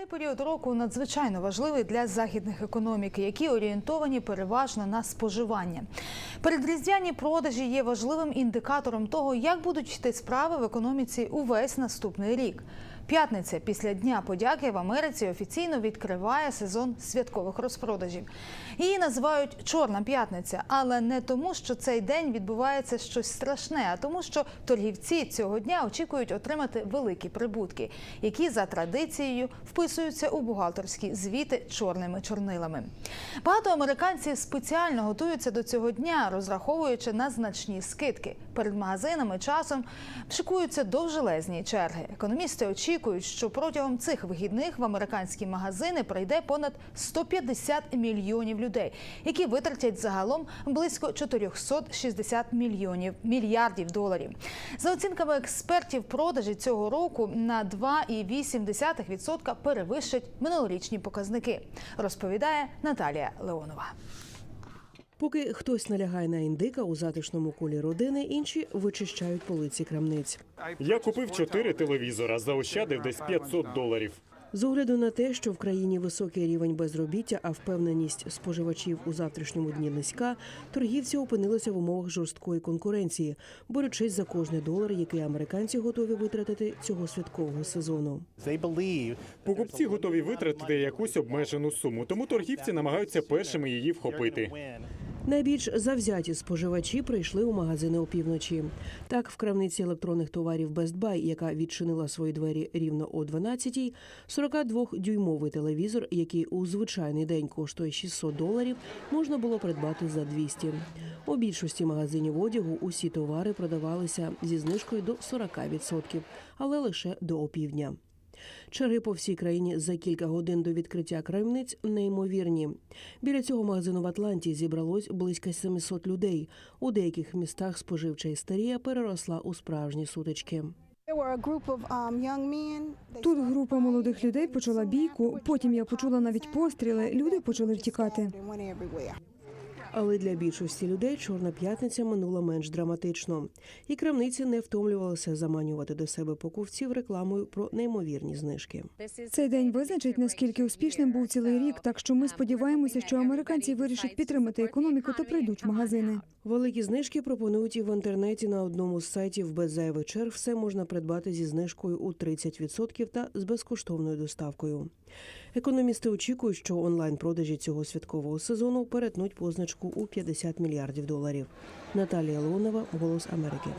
Цей період року надзвичайно важливий для західних економік, які орієнтовані переважно на споживання. Передріздвяні продажі є важливим індикатором того, як будуть йти справи в економіці увесь наступний рік. П'ятниця після Дня подяки в Америці офіційно відкриває сезон святкових розпродажів. Її називають Чорна п'ятниця, але не тому, що цей день відбувається щось страшне, а тому, що торгівці цього дня очікують отримати великі прибутки, які за традицією вписуються у бухгалтерські звіти чорними чорнилами. Багато американців спеціально готуються до цього дня, розраховуючи на значні скидки. Перед магазинами часом шикуються довжелезні черги. Економісти очікують, що протягом цих вихідних в американські магазини прийде понад 150 мільйонів людей, які витратять загалом близько 460 мільйонів мільярдів доларів. За оцінками експертів, продажі цього року на 2,8% перевищать минулорічні показники. Розповідає Наталія Леонова. Поки хтось налягає на індика у затишному колі родини, інші вичищають полиці крамниць. Я купив чотири телевізора, заощадив десь 500 доларів. З огляду на те, що в країні високий рівень безробіття, а впевненість споживачів у завтрашньому дні низька, торгівці опинилися в умовах жорсткої конкуренції, борючись за кожний долар, який американці готові витратити цього святкового сезону. Покупці готові витратити якусь обмежену суму, тому торгівці намагаються першими її вхопити. Найбільш завзяті споживачі прийшли у магазини опівночі. Так, в крамниці електронних товарів Best Buy, яка відчинила свої двері рівно о 12-й, 42-дюймовий телевізор, який у звичайний день коштує 600 доларів, можна було придбати за 200. У більшості магазинів одягу усі товари продавалися зі знижкою до 40%, але лише до опівдня. Черги по всій країні за кілька годин до відкриття крамниць неймовірні. Біля цього магазину в Атланті зібралось близько 700 людей. У деяких містах споживча істерія переросла у справжні сутички. Um, Тут група молодих людей почала бійку. Потім я почула навіть постріли. Люди почали втікати. Але для більшості людей чорна п'ятниця минула менш драматично. І крамниці не втомлювалися заманювати до себе покупців рекламою про неймовірні знижки. Цей день визначить наскільки успішним був цілий рік. Так що ми сподіваємося, що американці вирішать підтримати економіку та прийдуть в магазини. Великі знижки пропонують і в інтернеті на одному з сайтів без зайвих черг. Все можна придбати зі знижкою у 30% та з безкоштовною доставкою. Економісти очікують, що онлайн-продажі цього святкового сезону перетнуть позначку у 50 мільярдів доларів. Наталія Леонова, Голос Америки.